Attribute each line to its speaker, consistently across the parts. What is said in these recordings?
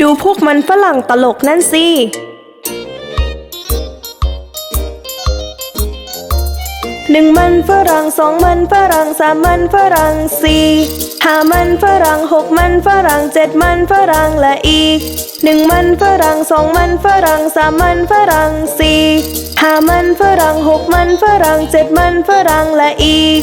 Speaker 1: ดูพวกมันฝรั่งตลกนั่นสิ หนึ่งมันฝรั่งสองมันฝรั่งสามมันฝรั่งสี่ห้ามันฝรั่งหกมันฝรั่งเจ็ดมันฝรั่งและอีกหนึ่งมันฝรั่งสองมันฝรั่งสามมันฝรั่งสี่ห้ามันฝรั่งหกมันฝรั่งเจ็ดมันฝรั่งและอีก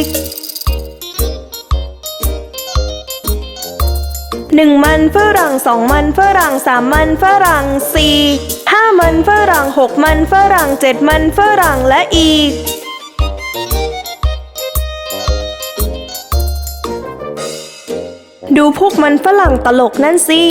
Speaker 1: ก หนึ่งมันฝรั่งสองมันฝรั่งสามมันฝรั่งสี่ห้ามันฝรั่งหกมันฝรั่งเจ็ดมันฝรั่งและอีกดูพวกมันฝรั่งตลกนั่นสิ